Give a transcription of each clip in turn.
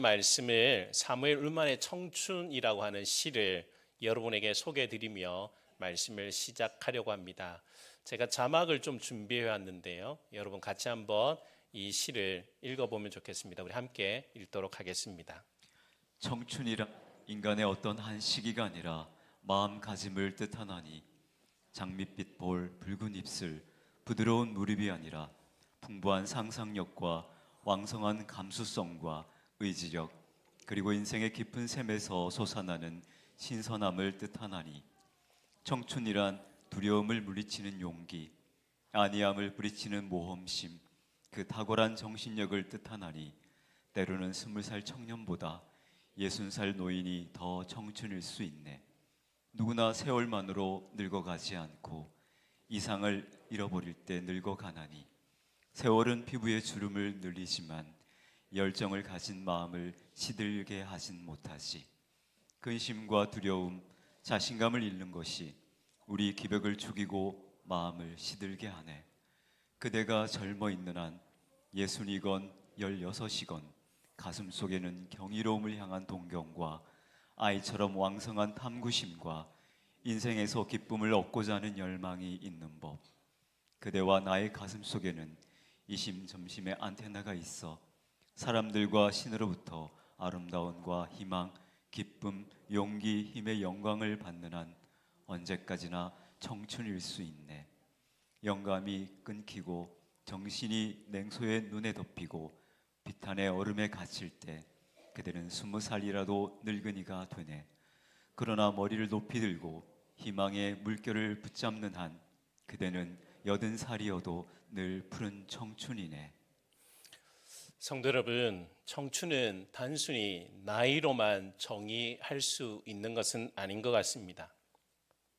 말씀을 사무엘 울만의 청춘이라고 하는 시를 여러분에게 소개해 드리며 말씀을 시작하려고 합니다. 제가 자막을 좀 준비해 왔는데요. 여러분 같이 한번 이 시를 읽어 보면 좋겠습니다. 우리 함께 읽도록 하겠습니다. 청춘이라 인간의 어떤 한 시기가 아니라 마음가짐을 뜻하나니 장밋빛 볼 붉은 입술 부드러운 무릎이 아니라 풍부한 상상력과 왕성한 감수성과 의지력 그리고 인생의 깊은 샘에서 솟아나는 신선함을 뜻하나니 청춘이란 두려움을 물리치는 용기 아니함을 부리치는 모험심 그 탁월한 정신력을 뜻하나니 때로는 스물 살 청년보다 예순 살 노인이 더 청춘일 수 있네. 누구나 세월만으로 늙어가지 않고 이상을 잃어버릴 때 늙어가나니 세월은 피부의 주름을 늘리지만 열정을 가진 마음을 시들게 하진 못하지. 근심과 두려움, 자신감을 잃는 것이 우리 기벽을 죽이고 마음을 시들게 하네. 그대가 젊어 있는 한 예순이건 열여섯이건 가슴 속에는 경이로움을 향한 동경과 아이처럼 왕성한 탐구심과 인생에서 기쁨을 얻고자 하는 열망이 있는 법. 그대와 나의 가슴 속에는 이심점심의 안테나가 있어 사람들과 신으로부터 아름다움과 희망, 기쁨, 용기, 힘의 영광을 받는 한 언제까지나 청춘일 수 있네. 영감이 끊기고 정신이 냉소의 눈에 덮이고 비탄의 얼음에 갇힐 때 그대는 스무 살이라도 늙은이가 되네. 그러나 머리를 높이 들고 희망의 물결을 붙잡는 한 그대는 여든 살이어도 늘 푸른 청춘이네. 성도 여러분, 청춘은 단순히 나이로만 정의할 수 있는 것은 아닌 것 같습니다.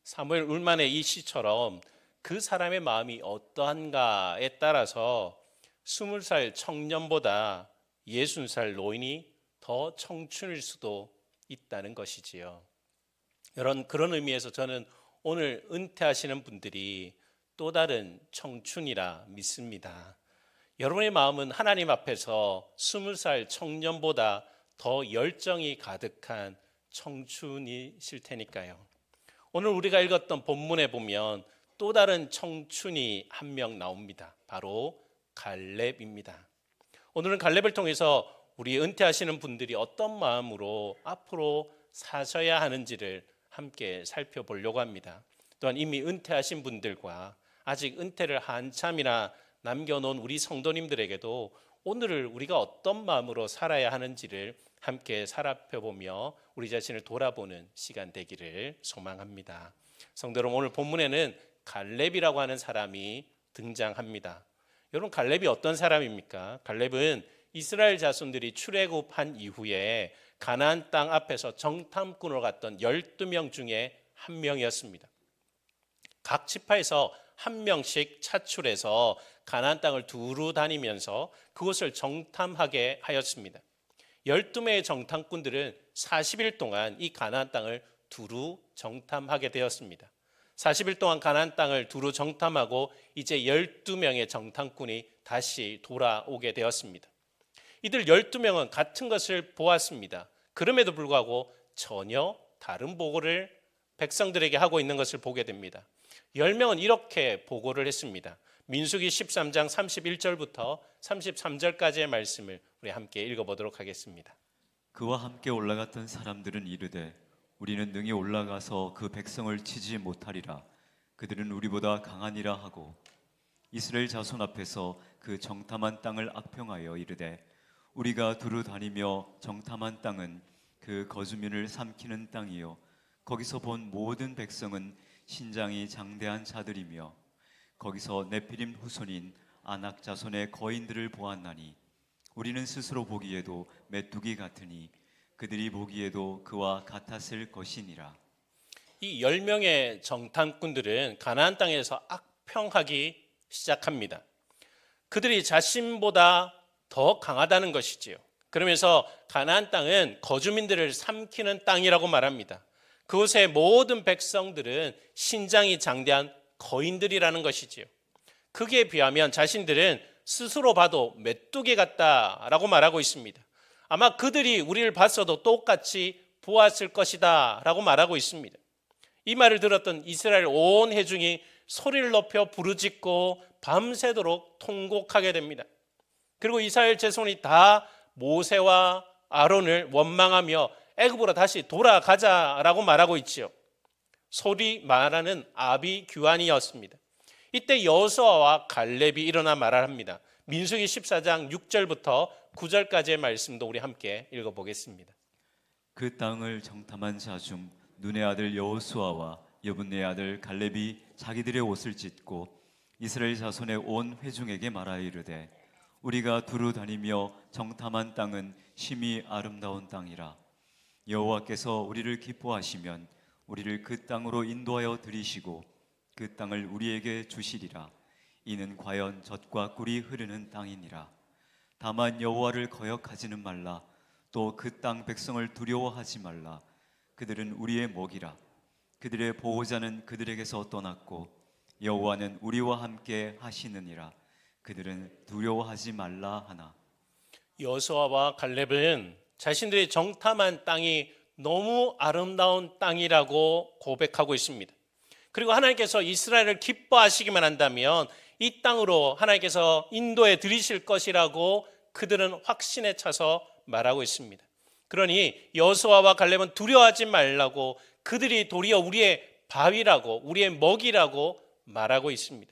사무엘 울만의 이 시처럼 그 사람의 마음이 어떠한가에 따라서 스물 살 청년보다 예순 살 노인이 더 청춘일 수도 있다는 것이지요. 이런 그런 의미에서 저는 오늘 은퇴하시는 분들이 또 다른 청춘이라 믿습니다. 여러분의 마음은 하나님 앞에서 스물 살 청년보다 더 열정이 가득한 청춘이실 테니까요. 오늘 우리가 읽었던 본문에 보면 또 다른 청춘이 한 명 나옵니다. 바로 갈렙입니다. 오늘은 갈렙을 통해서 우리 은퇴하시는 분들이 어떤 마음으로 앞으로 사셔야 하는지를 함께 살펴보려고 합니다. 또한 이미 은퇴하신 분들과 아직 은퇴를 한참이나 남겨놓은 우리 성도님들에게도 오늘을 우리가 어떤 마음으로 살아야 하는지를 함께 살펴보며 우리 자신을 돌아보는 시간 되기를 소망합니다. 성도 여러분 오늘 본문에는 갈렙이라고 하는 사람이 등장합니다. 여러분 갈렙이 어떤 사람입니까? 갈렙은 이스라엘 자손들이 출애굽한 이후에 가나안 땅 앞에서 정탐꾼으로 갔던 12명 중에 한 명이었습니다. 각 지파에서 한 명씩 차출해서 가나안 땅을 두루 다니면서 그곳을 정탐하게 하였습니다. 12명의 정탐꾼들은 40일 동안 이 가나안 땅을 두루 정탐하게 되었습니다. 40일 동안 가나안 땅을 두루 정탐하고 이제 12명의 정탐꾼이 다시 돌아오게 되었습니다. 이들 12명은 같은 것을 보았습니다. 그럼에도 불구하고 전혀 다른 보고를 백성들에게 하고 있는 것을 보게 됩니다. 10명은 이렇게 보고를 했습니다. 민수기 13장 31절부터 33절까지의 말씀을 우리 함께 읽어보도록 하겠습니다. 그와 함께 올라갔던 사람들은 이르되 우리는 능히 올라가서 그 백성을 치지 못하리라 그들은 우리보다 강하니라 하고 이스라엘 자손 앞에서 그 정탐한 땅을 악평하여 이르되 우리가 두루 다니며 정탐한 땅은 그 거주민을 삼키는 땅이요 거기서 본 모든 백성은 신장이 장대한 자들이며 거기서 네피림 후손인 아낙 자손의 거인들을 보았나니 우리는 스스로 보기에도 메뚜기 같으니 그들이 보기에도 그와 같았을 것이니라. 이 10명의 정탐꾼들은 가나안 땅에서 악평하기 시작합니다. 그들이 자신보다 더 강하다는 것이지요. 그러면서 가나안 땅은 거주민들을 삼키는 땅이라고 말합니다. 그곳의 모든 백성들은 신장이 장대한 거인들이라는 것이지요. 그기에 비하면 자신들은 스스로 봐도 메뚜기 같다라고 말하고 있습니다. 아마 그들이 우리를 봤어도 똑같이 보았을 것이다 라고 말하고 있습니다. 이 말을 들었던 이스라엘 온 회중이 소리를 높여 부르짖고 밤새도록 통곡하게 됩니다. 그리고 이스라엘 자손이 다 모세와 아론을 원망하며 애굽으로 다시 돌아가자라고 말하고 있지요. 소리 말하는 아비 규환이었습니다. 이때 여호수아와 갈렙이 일어나 말을 합니다. 민수기 14장 6절부터 9절까지의 말씀도 우리 함께 읽어보겠습니다. 그 땅을 정탐한 자중 눈의 아들 여호수아와 여분의 아들 갈렙이 자기들의 옷을 찢고 이스라엘 자손의 온 회중에게 말하여 이르되 우리가 두루 다니며 정탐한 땅은 심히 아름다운 땅이라 여호와께서 우리를 기뻐하시면 우리를 그 땅으로 인도하여 들이시고 그 땅을 우리에게 주시리라. 이는 과연 젖과 꿀이 흐르는 땅이니라. 다만 여호와를 거역하지는 말라. 또 그 땅 백성을 두려워하지 말라. 그들은 우리의 목이라. 그들의 보호자는 그들에게서 떠났고 여호와는 우리와 함께 하시느니라. 그들은 두려워하지 말라 하나. 여호수아와 갈렙은 자신들이 정탐한 땅이 너무 아름다운 땅이라고 고백하고 있습니다. 그리고 하나님께서 이스라엘을 기뻐하시기만 한다면 이 땅으로 하나님께서 인도에 들이실 것이라고 그들은 확신에 차서 말하고 있습니다. 그러니 여호수아와 갈렙은 두려워하지 말라고 그들이 도리어 우리의 바위라고 우리의 먹이라고 말하고 있습니다.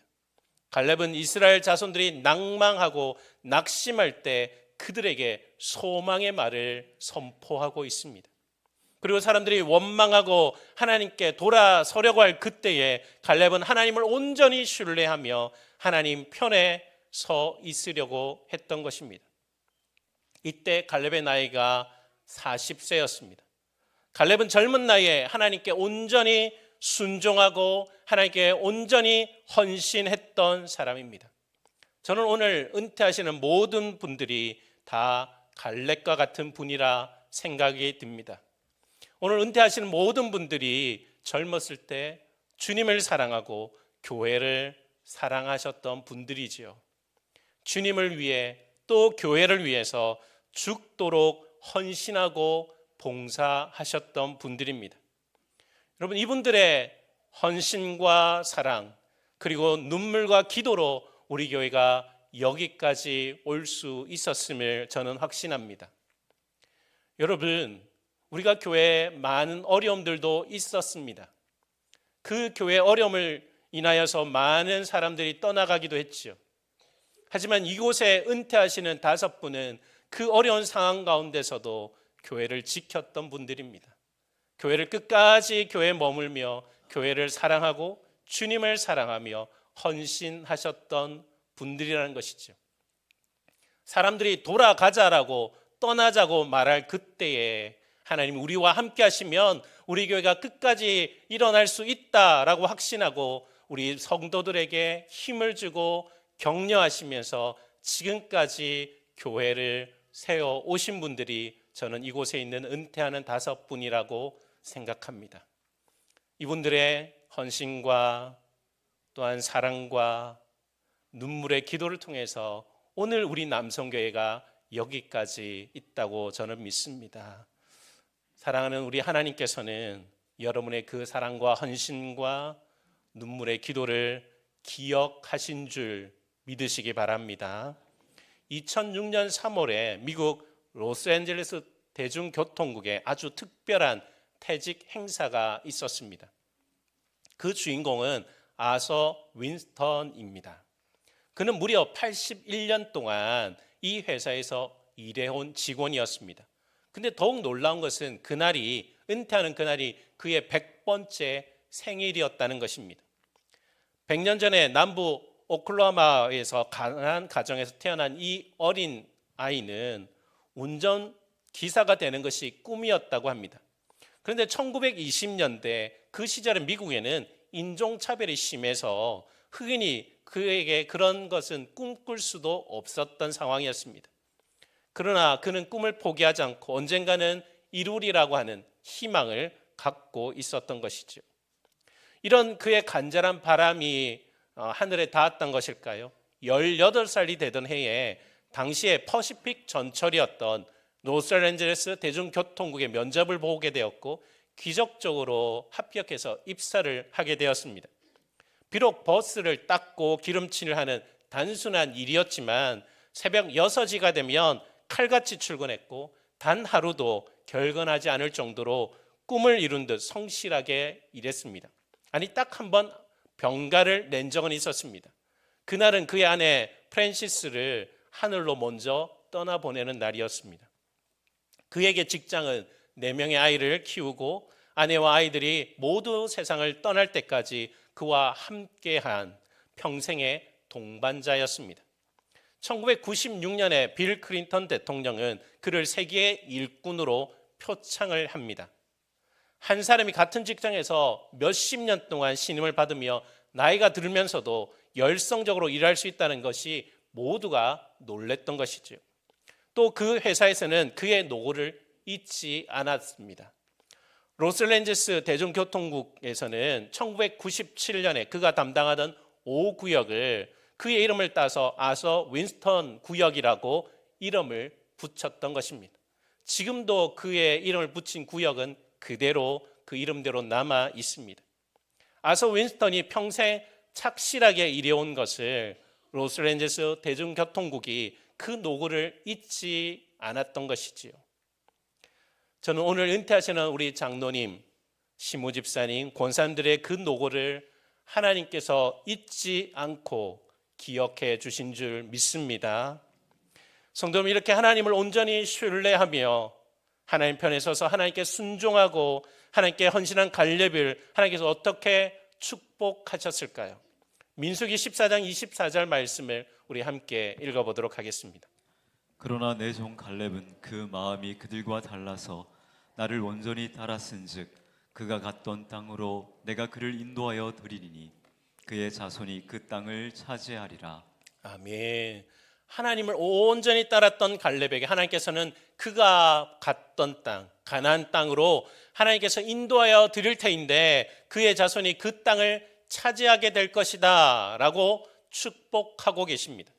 갈렙은 이스라엘 자손들이 낭망하고 낙심할 때 그들에게 소망의 말을 선포하고 있습니다. 그리고 사람들이 원망하고 하나님께 돌아서려고 할 그때에 갈렙은 하나님을 온전히 신뢰하며 하나님 편에 서 있으려고 했던 것입니다. 이때 갈렙의 나이가 40세였습니다. 갈렙은 젊은 나이에 하나님께 온전히 순종하고 하나님께 온전히 헌신했던 사람입니다. 저는 오늘 은퇴하시는 모든 분들이 다 갈렙과 같은 분이라 생각이 듭니다. 오늘 은퇴하시는 모든 분들이 젊었을 때 주님을 사랑하고 교회를 사랑하셨던 분들이지요. 주님을 위해 또 교회를 위해서 죽도록 헌신하고 봉사하셨던 분들입니다. 여러분 이분들의 헌신과 사랑 그리고 눈물과 기도로 우리 교회가 여기까지 올 수 있었음을 저는 확신합니다. 여러분 우리가 교회에 많은 어려움들도 있었습니다. 그 교회 어려움을 인하여서 많은 사람들이 떠나가기도 했죠. 하지만 이곳에 은퇴하시는 다섯 분은 그 어려운 상황 가운데서도 교회를 지켰던 분들입니다. 교회를 끝까지 교회에 머물며 교회를 사랑하고 주님을 사랑하며 헌신하셨던 분들이라는 것이죠. 사람들이 돌아가자라고 떠나자고 말할 그때에 하나님 우리와 함께 하시면 우리 교회가 끝까지 일어날 수 있다라고 확신하고 우리 성도들에게 힘을 주고 격려하시면서 지금까지 교회를 세워 오신 분들이 저는 이곳에 있는 은퇴하는 다섯 분이라고 생각합니다. 이분들의 헌신과 또한 사랑과 눈물의 기도를 통해서 오늘 우리 남성교회가 여기까지 있다고 저는 믿습니다. 사랑하는 우리 하나님께서는 여러분의 그 사랑과 헌신과 눈물의 기도를 기억하신 줄 믿으시기 바랍니다. 2006년 3월에 미국 로스앤젤레스 대중교통국에 아주 특별한 퇴직 행사가 있었습니다. 그 주인공은 아서 윈스턴입니다. 그는 무려 81년 동안 이 회사에서 일해온 직원이었습니다. 근데 더욱 놀라운 것은 그날이 은퇴하는 그날이 그의 100번째 생일이었다는 것입니다. 100년 전에 남부 오클라호마에서 가난한 가정에서 태어난 이 어린 아이는 운전 기사가 되는 것이 꿈이었다고 합니다. 그런데 1920년대 그 시절의 미국에는 인종차별이 심해서 흑인이 그에게 그런 것은 꿈꿀 수도 없었던 상황이었습니다. 그러나 그는 꿈을 포기하지 않고 언젠가는 이루리라고 하는 희망을 갖고 있었던 것이죠. 이런 그의 간절한 바람이 어, 하늘에 닿았던 것일까요? 18살이 되던 해에 당시에 퍼시픽 전철이었던 로스앤젤레스 대중교통국의 면접을 보게 되었고 기적적으로 합격해서 입사를 하게 되었습니다. 비록 버스를 닦고 기름칠을 하는 단순한 일이었지만 새벽 6시가 되면 칼같이 출근했고 단 하루도 결근하지 않을 정도로 꿈을 이룬 듯 성실하게 일했습니다. 아니 딱 한 번 병가를 낸 적은 있었습니다. 그날은 그의 아내 프랜시스를 하늘로 먼저 떠나보내는 날이었습니다. 그에게 직장은 네 명의 아이를 키우고 아내와 아이들이 모두 세상을 떠날 때까지 그와 함께한 평생의 동반자였습니다. 1996년에 빌 클린턴 대통령은 그를 세계의 일꾼으로 표창을 합니다. 한 사람이 같은 직장에서 몇십 년 동안 신임을 받으며 나이가 들면서도 열성적으로 일할 수 있다는 것이 모두가 놀랬던 것이지요. 또 그 회사에서는 그의 노고를 잊지 않았습니다. 로스앤젤레스 대중교통국에서는 1997년에 그가 담당하던 5구역을 그의 이름을 따서 아서 윈스턴 구역이라고 이름을 붙였던 것입니다. 지금도 그의 이름을 붙인 구역은 그대로 그 이름대로 남아 있습니다. 아서 윈스턴이 평생 착실하게 일해온 것을 로스앤젤레스 대중교통국이 그 노고를 잊지 않았던 것이지요. 저는 오늘 은퇴하시는 우리 장로님, 시무 집사님, 권사님들의 그 노고를 하나님께서 잊지 않고 기억해 주신 줄 믿습니다. 성도님 이렇게 하나님을 온전히 신뢰하며 하나님 편에 서서 하나님께 순종하고 하나님께 헌신한 갈렙을 하나님께서 어떻게 축복하셨을까요? 민수기 14장 24절 말씀을 우리 함께 읽어보도록 하겠습니다. 그러나 내 종 갈렙은 그 마음이 그들과 달라서 나를 온전히 따랐은즉 그가 갔던 땅으로 내가 그를 인도하여 드리리니 그의 자손이 그 땅을 차지하리라. 아멘. 하나님을 온전히 따랐던 갈렙에게 하나님께서는 그가 갔던 땅, 가나안 땅으로 하나님께서 인도하여 드릴 테인데 그의 자손이 그 땅을 차지하게 될 것이다라고 축복하고 계십니다.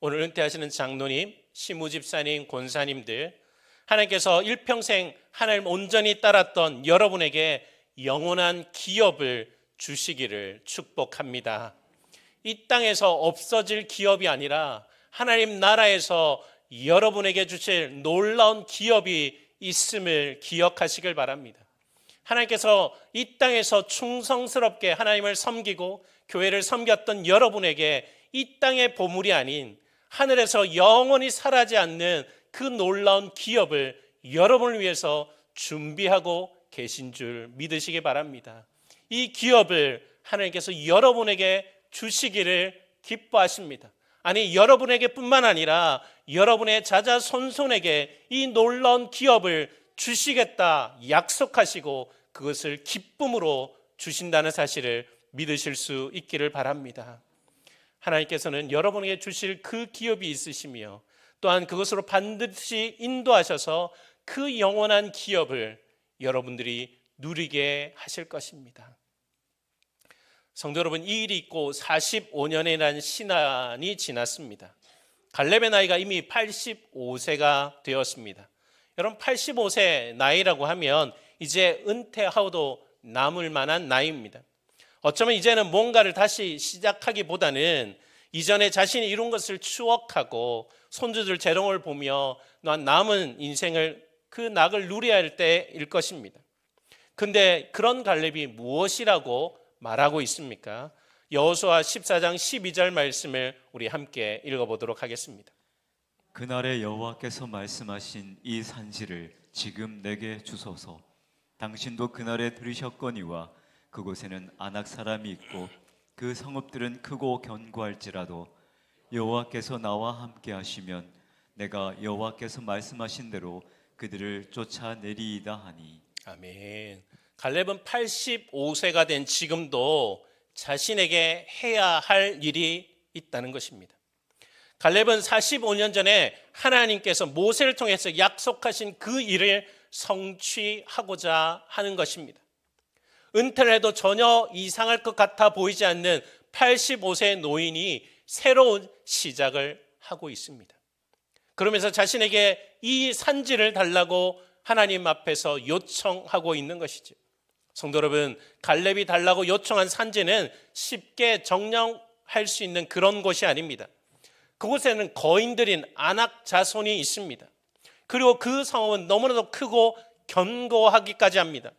오늘 은퇴하시는 장로님, 시무집사님, 권사님들 하나님께서 일평생 하나님 온전히 따랐던 여러분에게 영원한 기업을 주시기를 축복합니다. 이 땅에서 없어질 기업이 아니라 하나님 나라에서 여러분에게 주실 놀라운 기업이 있음을 기억하시길 바랍니다. 하나님께서 이 땅에서 충성스럽게 하나님을 섬기고 교회를 섬겼던 여러분에게 이 땅의 보물이 아닌 하늘에서 영원히 사라지 않는 그 놀라운 기업을 여러분을 위해서 준비하고 계신 줄 믿으시기 바랍니다. 이 기업을 하나님께서 여러분에게 주시기를 기뻐하십니다. 아니 여러분에게 뿐만 아니라 여러분의 자자손손에게 이 놀라운 기업을 주시겠다 약속하시고 그것을 기쁨으로 주신다는 사실을 믿으실 수 있기를 바랍니다. 하나님께서는 여러분에게 주실 그 기업이 있으시며 또한 그것으로 반드시 인도하셔서 그 영원한 기업을 여러분들이 누리게 하실 것입니다. 성도 여러분, 이 일이 있고 45년이라는 신안이 지났습니다. 갈렙의 나이가 이미 85세가 되었습니다. 여러분, 85세 나이라고 하면 이제 은퇴하고도 남을 만한 나이입니다. 어쩌면 이제는 뭔가를 다시 시작하기보다는 이전에 자신이 이룬 것을 추억하고 손주들 재롱을 보며 남은 인생을 그 낙을 누려야 할 때일 것입니다. 근데 그런 갈렙이 무엇이라고 말하고 있습니까? 여호수아 14장 12절 말씀을 우리 함께 읽어보도록 하겠습니다. 그날에 여호와께서 말씀하신 이 산지를 지금 내게 주소서. 당신도 그날에 들으셨거니와 그곳에는 아낙 사람이 있고 그 성읍들은 크고 견고할지라도 여호와께서 나와 함께 하시면 내가 여호와께서 말씀하신 대로 그들을 쫓아내리이다 하니 아멘. 갈렙은 85세가 된 지금도 자신에게 해야 할 일이 있다는 것입니다. 갈렙은 45년 전에 하나님께서 모세를 통해서 약속하신 그 일을 성취하고자 하는 것입니다. 은퇴를 해도 전혀 이상할 것 같아 보이지 않는 85세 노인이 새로운 시작을 하고 있습니다. 그러면서 자신에게 이 산지를 달라고 하나님 앞에서 요청하고 있는 것이죠. 성도 여러분, 갈렙이 달라고 요청한 산지는 쉽게 정령할 수 있는 그런 곳이 아닙니다. 그곳에는 거인들인 아낙 자손이 있습니다. 그리고 그 성읍은 너무나도 크고 견고하기까지 합니다.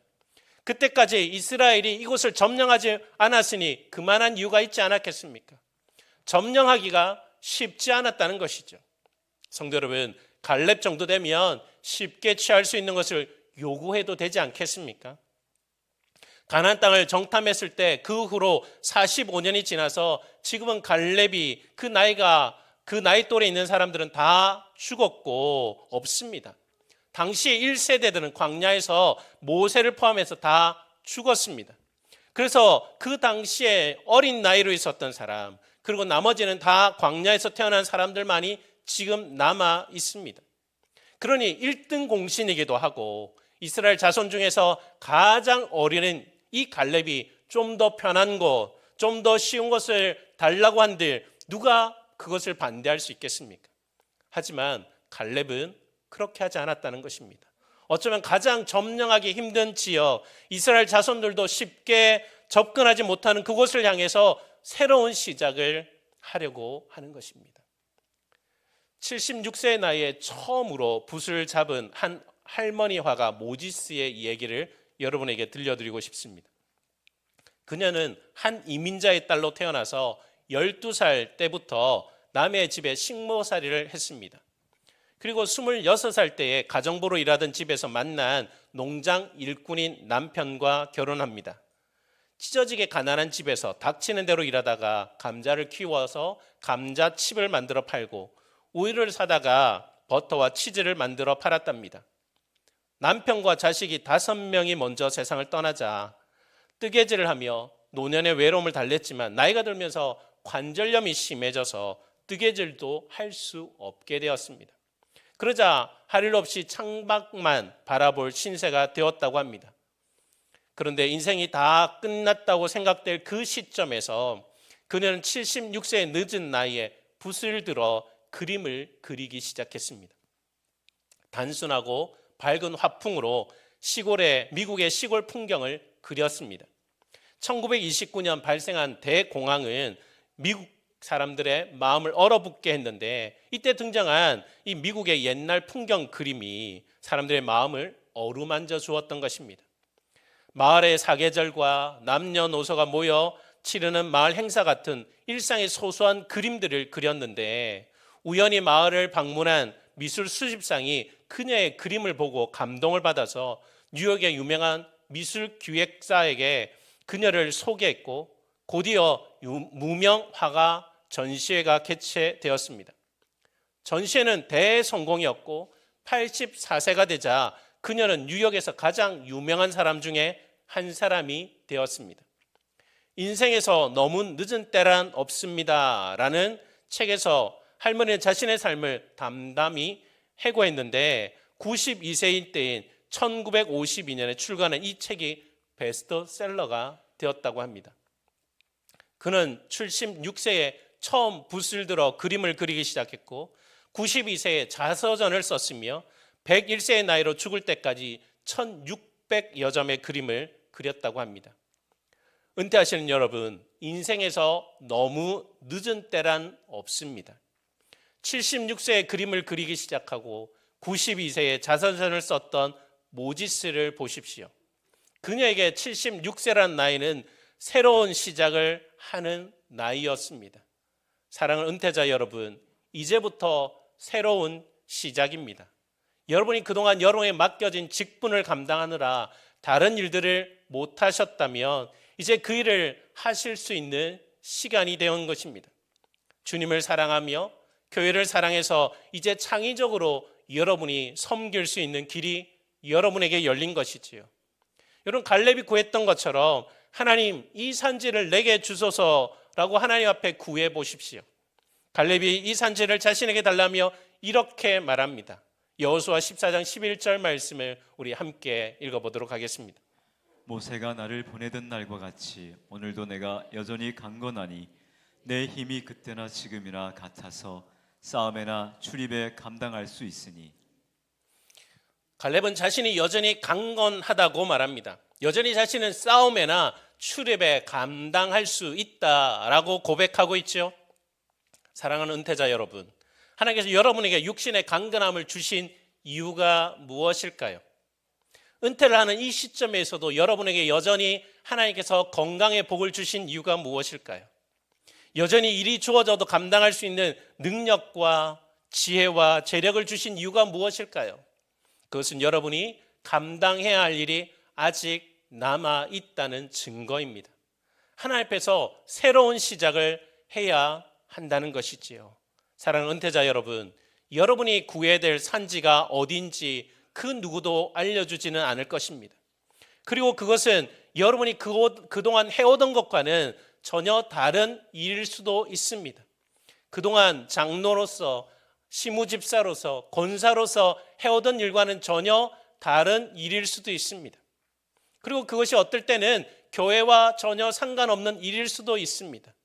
그때까지 이스라엘이 이곳을 점령하지 않았으니 그만한 이유가 있지 않았겠습니까? 점령하기가 쉽지 않았다는 것이죠. 성도 여러분, 갈렙 정도 되면 쉽게 취할 수 있는 것을 요구해도 되지 않겠습니까? 가나안 땅을 정탐했을 때 그 후로 45년이 지나서 지금은 갈렙이 그 나이가 그 나이 또래 있는 사람들은 다 죽었고 없습니다. 당시 1세대들은 광야에서 모세를 포함해서 다 죽었습니다. 그래서 그 당시에 어린 나이로 있었던 사람, 그리고 나머지는 다 광야에서 태어난 사람들만이 지금 남아 있습니다. 그러니 1등 공신이기도 하고 이스라엘 자손 중에서 가장 어린 이 갈렙이 좀 더 편한 것, 좀더 쉬운 것을 달라고 한들 누가 그것을 반대할 수 있겠습니까? 하지만 갈렙은 그렇게 하지 않았다는 것입니다. 어쩌면 가장 점령하기 힘든 지역, 이스라엘 자손들도 쉽게 접근하지 못하는 그곳을 향해서 새로운 시작을 하려고 하는 것입니다. 76세의 나이에 처음으로 붓을 잡은 한 할머니 화가 모지스의 이야기를 여러분에게 들려드리고 싶습니다. 그녀는 한 이민자의 딸로 태어나서 12살 때부터 남의 집에 식모살이를 했습니다. 그리고 26살 때에 가정부로 일하던 집에서 만난 농장 일꾼인 남편과 결혼합니다. 찢어지게 가난한 집에서 닥치는 대로 일하다가 감자를 키워서 감자칩을 만들어 팔고 우유를 사다가 버터와 치즈를 만들어 팔았답니다. 남편과 자식이 다섯 명이 먼저 세상을 떠나자 뜨개질을 하며 노년의 외로움을 달랬지만 나이가 들면서 관절염이 심해져서 뜨개질도 할 수 없게 되었습니다. 그러자 할 일 없이 창밖만 바라볼 신세가 되었다고 합니다. 그런데 인생이 다 끝났다고 생각될 그 시점에서 그녀는 76세의 늦은 나이에 붓을 들어 그림을 그리기 시작했습니다. 단순하고 밝은 화풍으로 시골의 미국의 시골 풍경을 그렸습니다. 1929년 발생한 대공황은 미국 사람들의 마음을 얼어붙게 했는데 이때 등장한 이 미국의 옛날 풍경 그림이 사람들의 마음을 어루만져 주었던 것입니다. 마을의 사계절과 남녀노소가 모여 치르는 마을 행사 같은 일상의 소소한 그림들을 그렸는데 우연히 마을을 방문한 미술 수집상이 그녀의 그림을 보고 감동을 받아서 뉴욕의 유명한 미술 기획사에게 그녀를 소개했고 곧이어 유- 무명 화가 전시회가 개최되었습니다. 전시회는 대성공이었고 84세가 되자 그녀는 뉴욕에서 가장 유명한 사람 중에 한 사람이 되었습니다. 인생에서 너무 늦은 때란 없습니다 라는 책에서 할머니는 자신의 삶을 담담히 해고했는데 92세인 때인 1952년에 출간한 이 책이 베스트셀러가 되었다고 합니다. 그는 76세에 처음 붓을 들어 그림을 그리기 시작했고 92세에 자서전을 썼으며 101세의 나이로 죽을 때까지 1600여 점의 그림을 그렸다고 합니다. 은퇴하시는 여러분, 인생에서 너무 늦은 때란 없습니다. 76세에 그림을 그리기 시작하고 92세에 자서전을 썼던 모지스를 보십시오. 그녀에게 76세란 나이는 새로운 시작을 하는 나이였습니다. 사랑하는 은퇴자 여러분, 이제부터 새로운 시작입니다. 여러분이 그동안 여러분에 맡겨진 직분을 감당하느라 다른 일들을 못 하셨다면 이제 그 일을 하실 수 있는 시간이 되온 것입니다. 주님을 사랑하며 교회를 사랑해서 이제 창의적으로 여러분이 섬길 수 있는 길이 여러분에게 열린 것이지요. 여러분 갈렙이 구했던 것처럼 하나님 이 산지를 내게 주소서라고 하나님 앞에 구해 보십시오. 갈렙이 이 산지를 자신에게 달라며 이렇게 말합니다. 여호수아 14장 11절 말씀을 우리 함께 읽어 보도록 하겠습니다. 모세가 나를 보내던 날과 같이 오늘도 내가 여전히 강건하니 내 힘이 그때나 지금이나 같아서 싸움에나 출입에 감당할 수 있으니 갈렙은 자신이 여전히 강건하다고 말합니다. 여전히 자신은 싸움에나 출입에 감당할 수 있다라고 고백하고 있죠. 사랑하는 은퇴자 여러분, 하나님께서 여러분에게 육신의 강건함을 주신 이유가 무엇일까요? 은퇴를 하는 이 시점에서도 여러분에게 여전히 하나님께서 건강의 복을 주신 이유가 무엇일까요? 여전히 일이 주어져도 감당할 수 있는 능력과 지혜와 재력을 주신 이유가 무엇일까요? 그것은 여러분이 감당해야 할 일이 아직 남아 있다는 증거입니다. 하나님 앞에서 새로운 시작을 해야 한다는 것이지요. 사랑하는 은퇴자 여러분, 여러분이 구해야 될 산지가 어딘지 그 누구도 알려주지는 않을 것입니다. 그리고 그것은 여러분이 그, 그동안 해오던 것과는 전혀 다른 일일 수도 있습니다. 그동안 장로로서 시무집사로서 권사로서 해오던 일과는 전혀 다른 일일 수도 있습니다. 그리고 그것이 어떨 때는 교회와 전혀 상관없는 일일 수도 있습니다.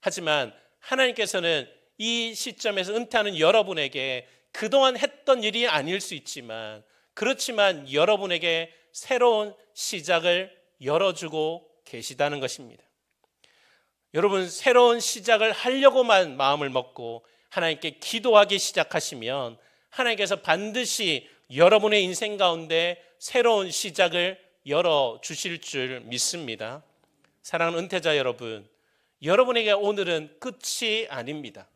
하지만 하나님께서는 이 시점에서 은퇴하는 여러분에게 그동안 했던 일이 아닐 수 있지만 그렇지만 여러분에게 새로운 시작을 열어주고 계시다는 것입니다. 여러분 새로운 시작을 하려고만 마음을 먹고 하나님께 기도하기 시작하시면 하나님께서 반드시 여러분의 인생 가운데 새로운 시작을 열어 주실 줄 믿습니다. 사랑하는 은퇴자 여러분, 여러분에게 오늘은 끝이 아닙니다.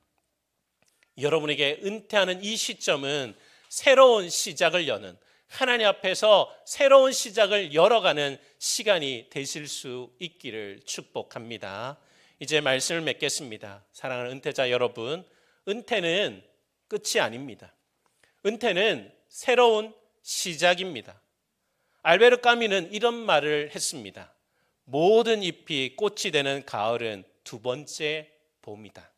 여러분에게 은퇴하는 이 시점은 새로운 시작을 여는 하나님 앞에서 새로운 시작을 열어가는 시간이 되실 수 있기를 축복합니다. 이제 말씀을 맺겠습니다. 사랑하는 은퇴자 여러분, 은퇴는 끝이 아닙니다. 은퇴는 새로운 시작입니다. 알베르 까미는 이런 말을 했습니다. 모든 잎이 꽃이 되는 가을은 두 번째 봄이다.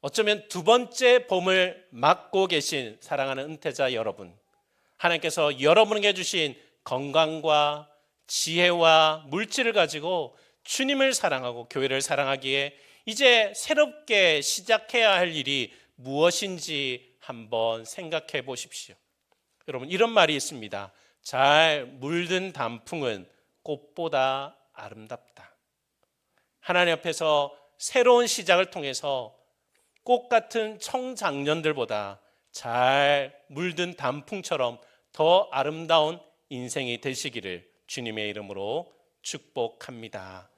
어쩌면 두 번째 봄을 맞고 계신 사랑하는 은퇴자 여러분, 하나님께서 여러분에게 주신 건강과 지혜와 물질을 가지고 주님을 사랑하고 교회를 사랑하기에 이제 새롭게 시작해야 할 일이 무엇인지 한번 생각해 보십시오. 여러분, 이런 말이 있습니다. 잘 물든 단풍은 꽃보다 아름답다. 하나님 앞에서 새로운 시작을 통해서 꽃 같은 청장년들보다 잘 물든 단풍처럼 더 아름다운 인생이 되시기를 주님의 이름으로 축복합니다.